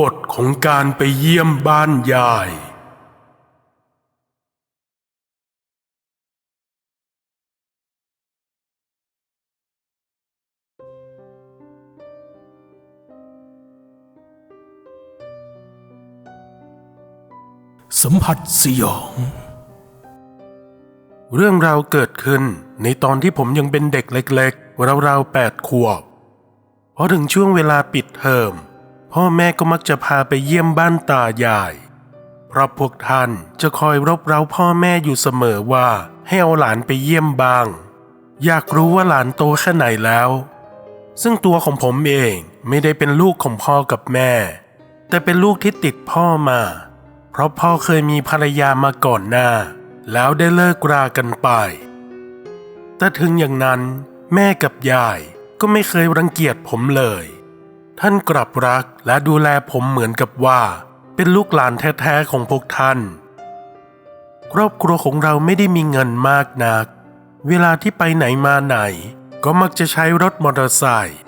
กฎของการไปเยี่ยมบ้านยาย สัมผัสสยอง เรื่องราวเกิดขึ้นในตอนที่ผมยังเป็นเด็กเล็กๆราวๆแปดขวบพอถึงช่วงเวลาปิดเทอม พ่อแม่ก็มักจะพาไปเยี่ยมบ้านตายาย เพราะพวกท่านจะคอยรบเร้าพ่อแม่อยู่เสมอว่าให้เอาหลานไปเยี่ยมบ้าง อยากรู้ว่าหลานโตแค่ไหนแล้ว ซึ่งตัวของผมเองไม่ได้เป็นลูกของพ่อกับแม่ แต่เป็นลูกที่ติดพ่อมา เพราะพ่อเคยมีภรรยามาก่อนหน้า แล้วได้เลิกรากันไป แต่ถึงอย่างนั้น แม่กับยายก็ไม่เคยรังเกียจผมเลย ท่านกลับรักและดูแลผมเหมือนกับว่า เป็นลูกหลานแท้ๆของพวกท่าน ครอบครัวของเราไม่ได้มีเงินมากนัก เวลาที่ไปไหนมาไหน ก็มักจะใช้รถมอเตอร์ไซค์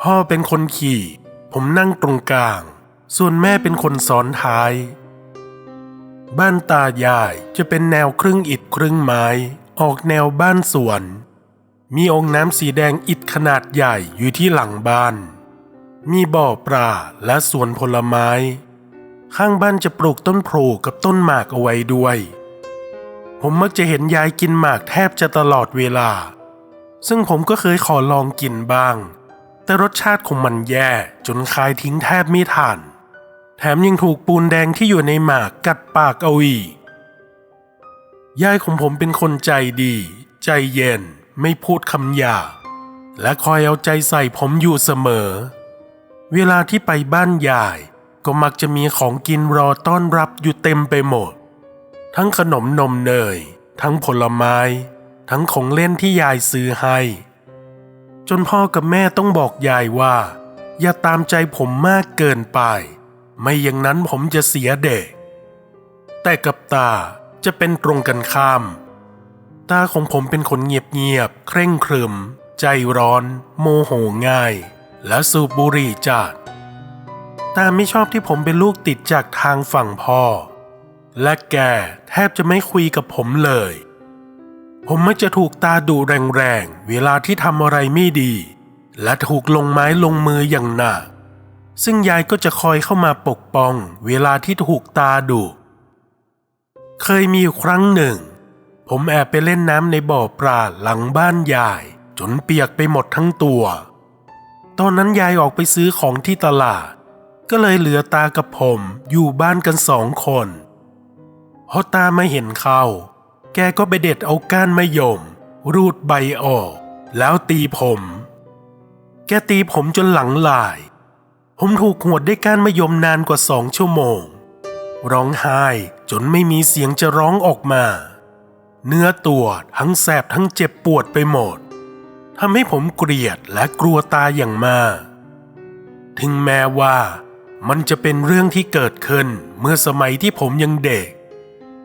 พ่อเป็นคนขี่ ผมนั่งตรงกลาง ส่วนแม่เป็นคนซ้อนท้าย บ้านตายายจะเป็นแนวครึ่งอิฐครึ่งไม้ ออกแนวบ้านสวน มีองค์น้ำสีแดงอิฐขนาดใหญ่อยู่ที่หลังบ้าน มีบ่อปลาและสวนผลไม้ ข้างบ้านจะปลูกต้นโพกับต้นหมากเอาไว้ด้วย ผมมักจะเห็นยายกินหมากแทบจะตลอดเวลา ซึ่งผมก็เคยขอลองกินบ้าง แต่รสชาติของมันแย่จนคายทิ้งแทบไม่ทันแถมยังถูกปูนแดงที่อยู่ในหมากกัดปากเอาอีกยายของผมเป็นคนใจดี ใจเย็นไม่พูดคำหยาและคอยเอาใจใส่ผมอยู่เสมอ เวลาที่ไปบ้านยาย ก็มักจะมีของกินรอต้อนรับอยู่เต็มไปหมด ทั้งขนมนมเนย ทั้งผลไม้ ทั้งของเล่นที่ยายซื้อให้ จนพ่อกับแม่ต้องบอกยายว่า อย่าตามใจผมมากเกินไป ไม่อย่างนั้นผมจะเสียเด็ก แต่กับตาจะเป็นตรงกันข้าม ตาของผมเป็นคนเงียบๆเคร่งครึม ใจร้อน โมโหง่าย และสูบบุหรี่จัดตาไม่ชอบที่ผมเป็นลูกติดจากทางฝั่งพ่อ และแกแทบจะไม่คุยกับผมเลย ผมมักจะถูกตาดุแรงๆ เวลาที่ทำอะไรไม่ดี และถูกลงไม้ลงมืออย่างหนัก ซึ่งยายก็จะคอยเข้ามาปกป้อง เวลาที่ถูกตาดุเคยมีครั้งหนึ่ง ผมแอบไปเล่นน้ำในบ่อปลาหลังบ้านยาย จนเปียกไปหมดทั้งตัว ตอนนั้นยายออกไปซื้อของที่ตลาด ก็เลยเหลือตากับผมอยู่บ้านกันสองคนพอตาไม่เห็นเขาแกก็ไปเด็ดเอาก้านมะยม รูดใบออก แล้วตีผม แกตีผมจนหลังลาย ผมถูกหวดด้วยก้านมะยมนานกว่าสองชั่วโมง ร้องไห้จนไม่มีเสียงจะร้องออกมา เนื้อตัวทั้งแสบทั้งเจ็บปวดไปหมด ทำให้ผมเกลียดและกลัวตาอย่างมาก ถึงแม้ว่ามันจะเป็นเรื่องที่เกิดขึ้นเมื่อสมัยที่ผมยังเด็ก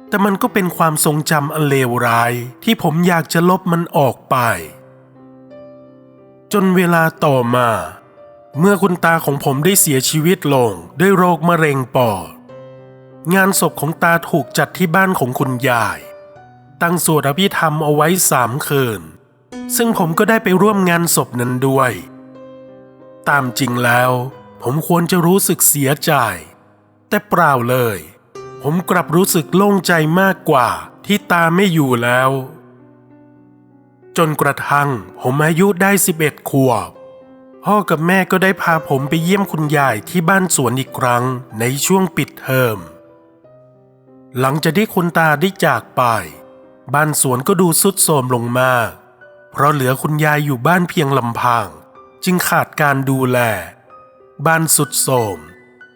แต่มันก็เป็นความทรงจำอันเลวร้ายที่ผมอยากจะลบมันออกไป จนเวลาต่อมา เมื่อคุณตาของผมได้เสียชีวิตลงด้วยโรคมะเร็งปอด งานศพของตาถูกจัดที่บ้านของคุณยาย ตั้งสวดอภิธรรมเอาไว้สามคืน ซึ่งผมก็ได้ไปร่วมงานศพนั้นด้วย ตามจริงแล้ว ผมควรจะรู้สึกเสียใจ แต่เปล่าเลย ผมกลับรู้สึกโล่งใจมากกว่าที่ตาไม่อยู่แล้ว จนกระทั่งผมอายุได้ 11 ขวบ พ่อกับแม่ก็ได้พาผมไปเยี่ยมคุณยายที่บ้านสวนอีกครั้งในช่วงปิดเทอม หลังจากที่คุณตาได้จากไป บ้านสวนก็ดูสุดโทรมลงมาก เพราะเหลือคุณยายอยู่บ้านเพียงลำพัง จึงขาดการดูแล บ้านสุดโทรม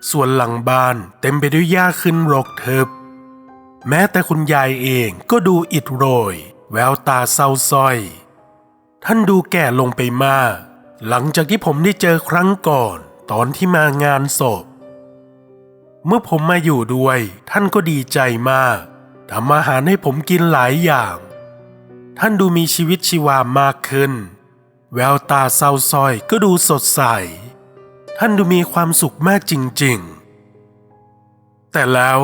ส่วนหลังบ้านเต็มไปด้วยหญ้าขึ้นรกทึบ แม้แต่คุณยายเองก็ดูอิดโรย แววตาเศร้าส้อย ท่านดูแก่ลงไปมาก หลังจากที่ผมได้เจอครั้งก่อนตอนที่มางานศพ เมื่อผมมาอยู่ด้วย ท่านก็ดีใจมากทำอาหารให้ผมกินหลายอย่าง ท่านดูมีชีวิตชีวามากขึ้น แววตาเศร้าส้อยก็ดูสดใส ท่านดูมีความสุขมากจริงๆ แต่แล้ว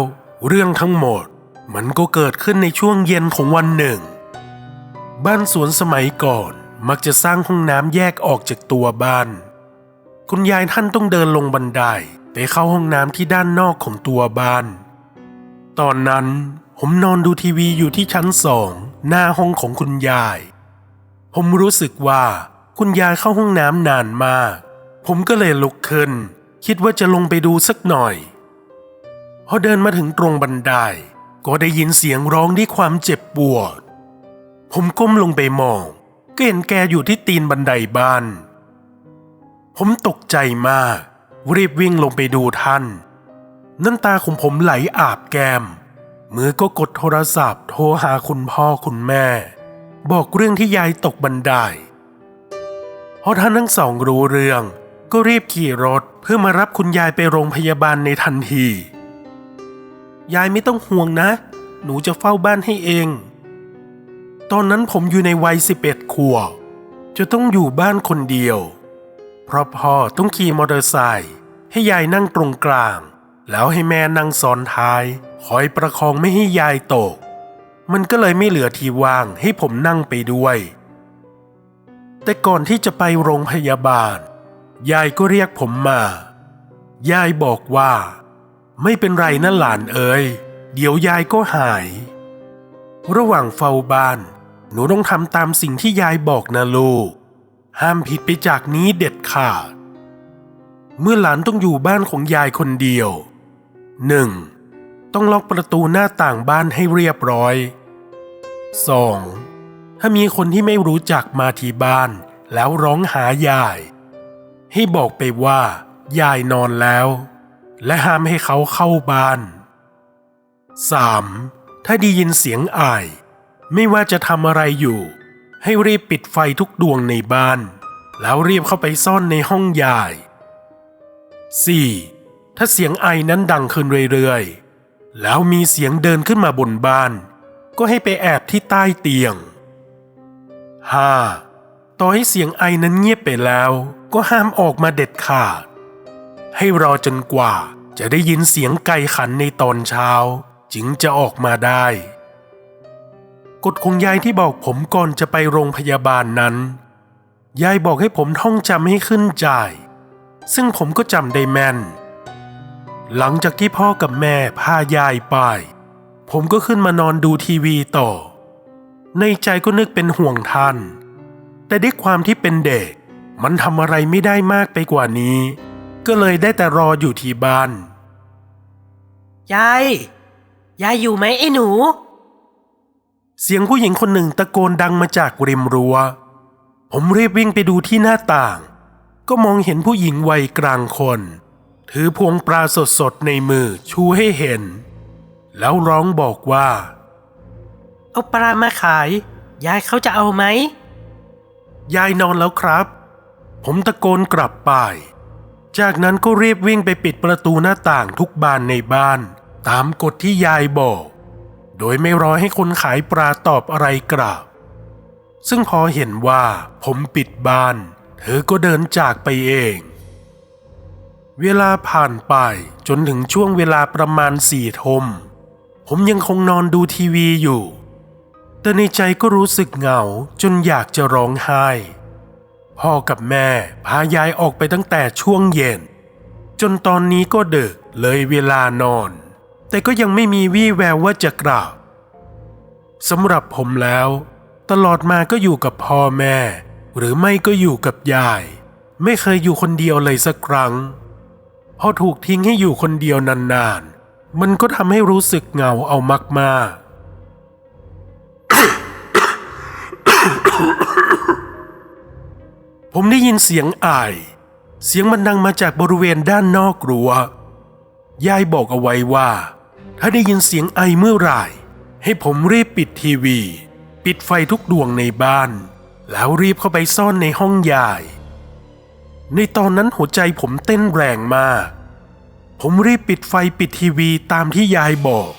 เรื่องทั้งหมดมันก็เกิดขึ้นในช่วงเย็นของวันหนึ่ง บ้านสวนสมัยก่อนมักจะสร้างห้องน้ำแยกออกจากตัวบ้าน คุณยายท่านต้องเดินลงบันไดไปเข้าห้องน้ำที่ด้านนอกของตัวบ้าน ตอนนั้น ผมนอนดูทีวีอยู่ที่ชั้นสองหน้าห้องของคุณยาย ผมรู้สึกว่าคุณยายเข้าห้องน้ำนานมาก ผมก็เลยลุกขึ้น คิดว่าจะลงไปดูสักหน่อย พอเดินมาถึงตรงบันได ก็ได้ยินเสียงร้องด้วยความเจ็บปวด ผมก้มลงไปมอง ก็เห็นแกอยู่ที่ตีนบันไดบ้าน ผมตกใจมาก รีบวิ่งลงไปดูท่าน น้ำตาของผมไหลอาบแก้ม มือก็กดโทรศัพท์ โทรหาคุณพ่อคุณแม่ บอกเรื่องที่ยายตกบันไดพอท่านทั้งสองรู้เรื่อง ก็รีบขี่รถเพื่อมารับคุณยายไปโรงพยาบาลในทันที ยายไม่ต้องห่วงนะ หนูจะเฝ้าบ้านให้เอง ตอนนั้นผมอยู่ในวัย11ขวบจะต้องอยู่บ้านคนเดียว เพราะพ่อต้องขี่มอเตอร์ไซค์ให้ยายนั่งตรงกลาง แล้วให้แม่นั่งซ้อนท้าย คอยประคองไม่ให้ยายตก มันก็เลยไม่เหลือที่ว่างให้ผมนั่งไปด้วย แต่ก่อนที่จะไปโรงพยาบาล ยายก็เรียกผมมา ยายบอกว่า ไม่เป็นไรนะหลานเอ๋ยเดี๋ยวยายก็หาย ระหว่างเฝ้าบ้าน หนูต้องทำตามสิ่งที่ยายบอกนะลูก ห้ามผิดไปจากนี้เด็ดขาดเมื่อหลานต้องอยู่บ้านของยายคนเดียว 1. ต้องล็อกประตูหน้าต่างบ้านให้เรียบร้อย 2. ถ้ามีคนที่ไม่รู้จักมาที่บ้าน แล้วร้องหายาย ให้บอกไปว่า ยายนอนแล้ว และห้ามให้เขาเข้าบ้าน 3. ถ้าได้ยินเสียงอาย ไม่ว่าจะทำอะไรอยู่ ให้รีบปิดไฟทุกดวงในบ้าน แล้วรีบเข้าไปซ่อนในห้องยาย 4. ถ้าเสียงไอนั้นดังขึ้นเรื่อยๆ แล้วมีเสียงเดินขึ้นมาบนบ้าน ก็ให้ไปแอบที่ใต้เตียง 5. ต่อให้เสียงไอนั้นเงียบไปแล้ว ก็ห้ามออกมาเด็ดขาด ให้รอจนกว่าจะได้ยินเสียงไก่ขันในตอนเช้า จึงจะออกมาได้ กฎของยายที่บอกผมก่อนจะไปโรงพยาบาลนั้น ยายบอกให้ผมท่องจำให้ขึ้นใจ ซึ่งผมก็จำได้แม่น หลังจากที่พ่อกับแม่พายายไป ผมก็ขึ้นมานอนดูทีวีต่อ ในใจก็นึกเป็นห่วงท่าน แต่ด้วยความที่เป็นเด็ก มันทำอะไรไม่ได้มากไปกว่านี้ ก็เลยได้แต่รออยู่ที่บ้าน ยาย ยายอยู่ไหมไอ้หนู เสียงผู้หญิงคนหนึ่งตะโกนดังมาจากริมรัว้ว ผมรีบวิ่งไปดูที่หน้าต่าง ก็มองเห็นผู้หญิงวัยกลางคน ถือพวงปลาสดๆในมือชูให้เห็น แล้วร้องบอกว่า เอาปลามาขาย ยายเขาจะเอาไหม ยายนอนแล้วครับ ผมตะโกนกลับไป จากนั้นก็รีบวิ่งไปปิดประตูหน้าต่างทุกบานในบ้าน ตามกฎที่ยายบอก โดยไม่รอให้คนขายปลาตอบอะไรกลับ ซึ่งพอเห็นว่าผมปิดบ้าน เธอก็เดินจากไปเอง เวลาผ่านไปจนถึงช่วงเวลาประมาณสี่ทุ่มผมยังคงนอนดูทีวีอยู่ แต่ในใจก็รู้สึกเหงาจนอยากจะร้องไห้ พ่อกับแม่พายายออกไปตั้งแต่ช่วงเย็น จนตอนนี้ก็ดึกเลยเวลานอน แต่ก็ยังไม่มีวี่แววว่าจะกลับสำหรับผมแล้ว ตลอดมาก็อยู่กับพ่อแม่ หรือไม่ก็อยู่กับยาย ไม่เคยอยู่คนเดียวเลยสักครั้ง อถูกทิ้งให้อยู่คนเดียวนานๆ มันก็ทำให้รู้สึกเหงาเอามากๆ ผมได้ยินเสียงไอเสียงมันดังมาจากบริเวณด้านนอกรั้วยายบอกเอาไว้ว่า ถ้าได้ยินเสียงไอเมื่อไหร่ ให้ผมรีบปิดทีวี ปิดไฟทุกดวงในบ้าน แล้วรีบเข้าไปซ่อนในห้องยาย ในตอนนั้นหัวใจผมเต้นแรงมาก ผมรีบปิดไฟปิดทีวีตามที่ยายบอก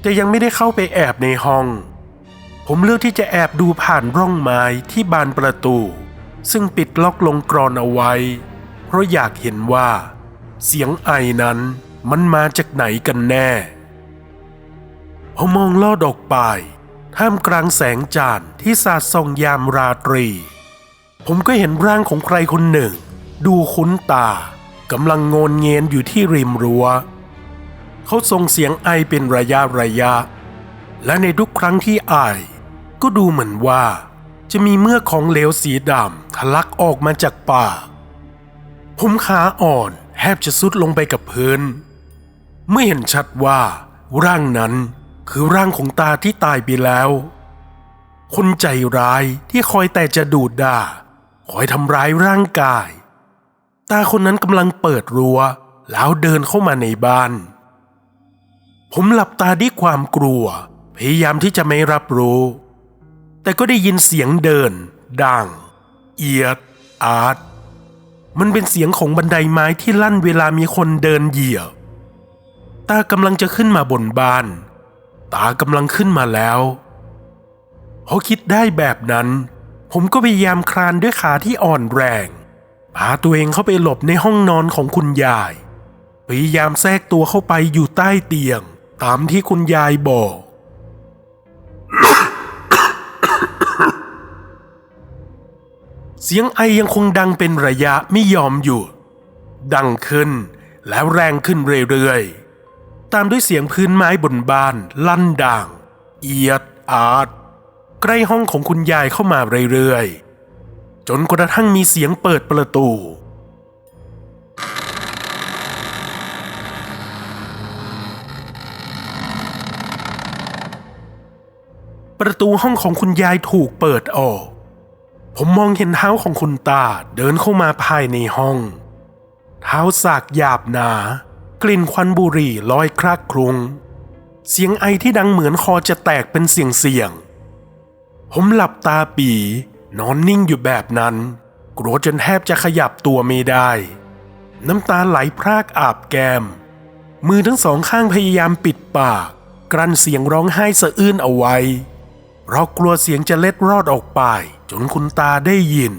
แต่ยังไม่ได้เข้าไปแอบในห้อง ผมเลือกที่จะแอบดูผ่านร่องไม้ที่บานประตู ซึ่งปิดล็อกลงกรอนเอาไว้ เพราะอยากเห็นว่า เสียงไอนั้นมันมาจากไหนกันแน่พอมองลอดออกไป ท่ามกลางแสงจานที่สาดส่องยามราตรี ผมก็เห็นร่างของใครคนหนึ่ง ดูคุ้นตากำลังโงนเงียนอยู่ที่ริมรั้ว เขาส่งเสียงไอเป็นระยะระยะ และในทุกครั้งที่ไอ ก็ดูเหมือนว่า จะมีเมือกของเหลวสีดำทะลักออกมาจากปากผมขาอ่อนแทบจะสุดลงไปกับพื้นเมื่อเห็นชัดว่า ร่างนั้นคือร่างของตาที่ตายไปแล้ว คนใจร้ายที่คอยแต่จะดูดด่า คอยทำร้ายร่างกาย ตาคนนั้นกำลังเปิดรั้ว แล้วเดินเข้ามาในบ้าน ผมหลับตาด้วยความกลัว พยายามที่จะไม่รับรู้ แต่ก็ได้ยินเสียงเดิน ดัง เอียด อาร์ตมันเป็นเสียงของบันไดไม้ที่ลั่นเวลามีคนเดินเหยียบ ตากำลังจะขึ้นมาบนบ้าน ตากำลังขึ้นมาแล้วพอคิดได้แบบนั้น ผมก็พยายามคลานด้วยขาที่อ่อนแรง พาตัวเองเข้าไปหลบในห้องนอนของคุณยาย พยายามแทรกตัวเข้าไปอยู่ใต้เตียง ตามที่คุณยายบอก เสียงไอยังคงดังเป็นระยะไม่ยอมหยุด ดังขึ้นแล้วแรงขึ้นเรื่อยๆ ตามด้วยเสียงพื้นไม้บนบ้านลั่นดังเอียดอาดใกล้ห้องของคุณยายเข้ามาเรื่อยๆ จนกระทั่งมีเสียงเปิดประตู ประตูห้องของคุณยายถูกเปิดออก ผมมองเห็นเท้าของคุณตาเดินเข้ามาภายในห้อง เท้าสากหยาบหนา กลิ่นควันบุหรี่ลอยคลักครุง เสียงไอที่ดังเหมือนคอจะแตกเป็นเสียงเสียงผมหลับตาปี นอนนิ่งอยู่แบบนั้น กลัวจนแทบจะขยับตัวไม่ได้ น้ำตาไหลพรากอาบแก้ม มือทั้งสองข้างพยายามปิดปาก กลั้นเสียงร้องไห้สะอื้นเอาไว้ เพราะกลัวเสียงจะเล็ดรอดออกไป จนคุณตาได้ยิน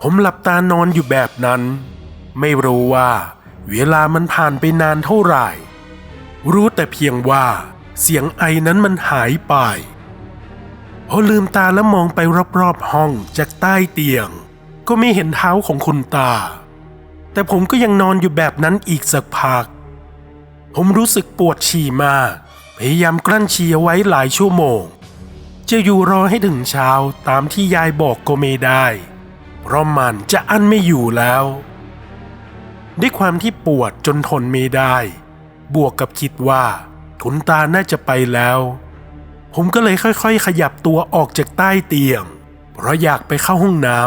ผมหลับตานอนอยู่แบบนั้น ไม่รู้ว่า เวลามันผ่านไปนานเท่าไหร่ รู้แต่เพียงว่าเสียงไอนั้นมันหายไป พอลืมตาแล้วมองไปรอบๆห้องจากใต้เตียง ก็ไม่เห็นเท้าของคุณตา แต่ผมก็ยังนอนอยู่แบบนั้นอีกสักพัก ผมรู้สึกปวดฉี่มาก พยายามกลั้นฉี่เอาไว้หลายชั่วโมง จะอยู่รอให้ถึงเช้าตามที่ยายบอกก็ไม่ได้ เพราะมันจะอั้นไม่อยู่แล้วด้วยความที่ปวดจนทนไม่ได้ บวกกับคิดว่าคุณตาน่าจะไปแล้ว ผมก็เลยค่อยๆ ขยับตัวออกจากใต้เตียง เพราะอยากไปเข้าห้องน้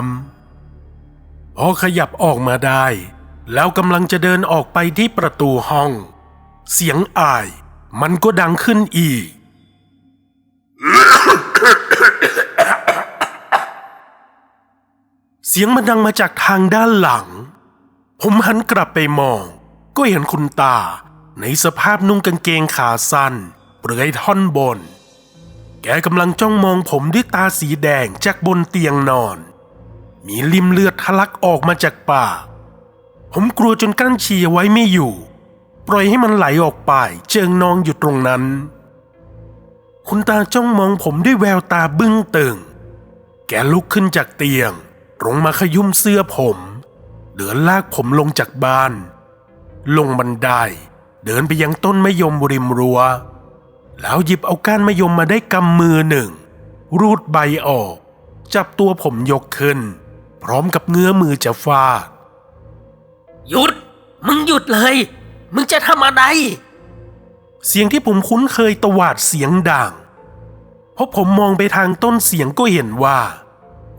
ำพอขยับออกมาได้ แล้วกำลังจะเดินออกไปที่ประตูห้อง เสียงอ่ายมันก็ดังขึ้นอีก เสียงมันดังมาจากทางด้านหลัง ผมหันกลับไปมอง ก็เห็นคุณตา ในสภาพนุ่งกางเกงขาสั้นเปลือยท่อนบน แกกำลังจ้องมองผมด้วยตาสีแดงจากบนเตียงนอน มีริมเลือดทะลักออกมาจากปากผมกลัวจนกั้นฉี่ไว้ไม่อยู่ ปล่อยให้มันไหลออกไปเจิงนองอยู่ตรงนั้น คุณตาจ้องมองผมด้วยแววตาบึ้งตึง แกลุกขึ้นจากเตียงตรงมาขยุ่มเสื้อผม เดินลากผมลงจากบ้าน ลงบันไดเดินไปยังต้นมะยมบริมรัว้ว แล้วหยิบเอาก้านมะยมมาได้กำมือหนึ่ง รูดใบออก จับตัวผมยกขึ้น พร้อมกับเงื้อมือจะฟาด หยุด มึงหยุดเลย มึงจะทำอะไร เสียงที่ผมคุ้นเคยตวาดเสียงดังเพราะผมมองไปทางต้นเสียงก็เห็นว่า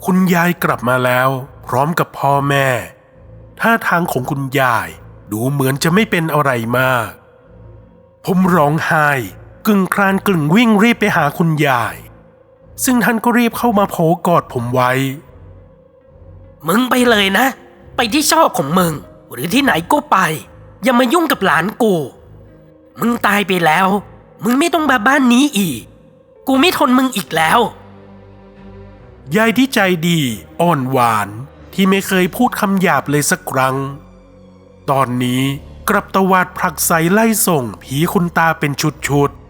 คุณยายกลับมาแล้ว พร้อมกับพ่อแม่ ท่าทางของคุณยายดูเหมือนจะไม่เป็นอะไรมาก ผมร้องไห้ กึ่งคลานกึ่งวิ่งรีบไปหาคุณยาย ซึ่งท่านก็รีบเข้ามาโผกอดผมไว้ มึงไปเลยนะ ไปที่ชอบของมึง หรือที่ไหนก็ไป อย่ามายุ่งกับหลานกู มึงตายไปแล้ว มึงไม่ต้องมาบ้านนี้อีก กูไม่ทนมึงอีกแล้ว ยายที่ใจดีอ่อนหวานทที่ไม่เคยพูดคำหยาบเลยสักครั้ง ตอนนี้กลับตวาดผลักใสไล่ส่งผีคุณตาเป็นชุดๆ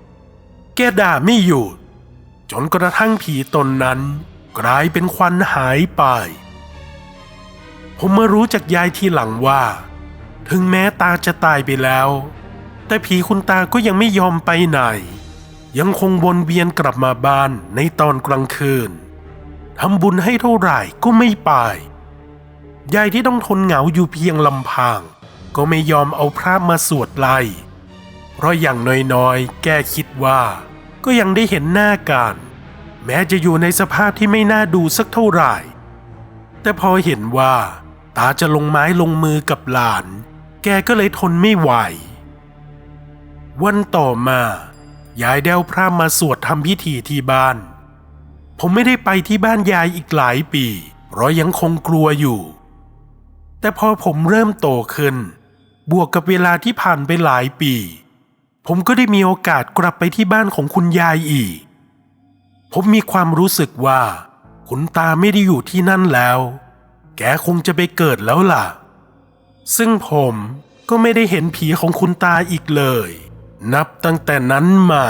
แกด่าไม่หยุดจนกระทั่งผีตนนั้น กลายเป็นควันหายไป ผมมารู้จากยายทีหลังว่า ถึงแม้ตาจะตายไปแล้ว แต่ผีคุณตาก็ยังไม่ยอมไปไหน ยังคงวนเวียนกลับมาบ้านในตอนกลางคืนทำบุญให้เท่าไหร่ก็ไม่ไป ยายที่ต้องทนเหงาอยู่เพียงลำพัง ก็ไม่ยอมเอาพระมาสวดไล่ ราะอย่างน้อยๆ แกคิดว่า ก็ยังได้เห็นหน้ากันแม้จะอยู่ในสภาพที่ไม่น่าดูสักเท่าไหร่ แต่พอเห็นว่า ตาจะลงไม้ลงมือกับหลาน แกก็เลยทนไม่ไหว วันต่อมา ยายเดวพระมาสวดทำพิธีที่บ้าน ผมไม่ได้ไปที่บ้านยายอีกหลายปี เพราะยังคงกลัวอยู่ แต่พอผมเริ่มโตขึ้น บวกกับเวลาที่ผ่านไปหลายปี ผมก็ได้มีโอกาสกลับไปที่บ้านของคุณยายอีก ผมมีความรู้สึกว่า คุณตาไม่ได้อยู่ที่นั่นแล้ว แกคงจะไปเกิดแล้วล่ะ ซึ่งผมก็ไม่ได้เห็นผีของคุณตาอีกเลย นับตั้งแต่นั้นมา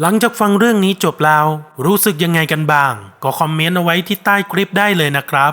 หลังจากฟังเรื่องนี้จบแล้ว รู้สึกยังไงกันบ้าง ก็คอมเมนต์เอาไว้ที่ใต้คลิปได้เลยนะครับ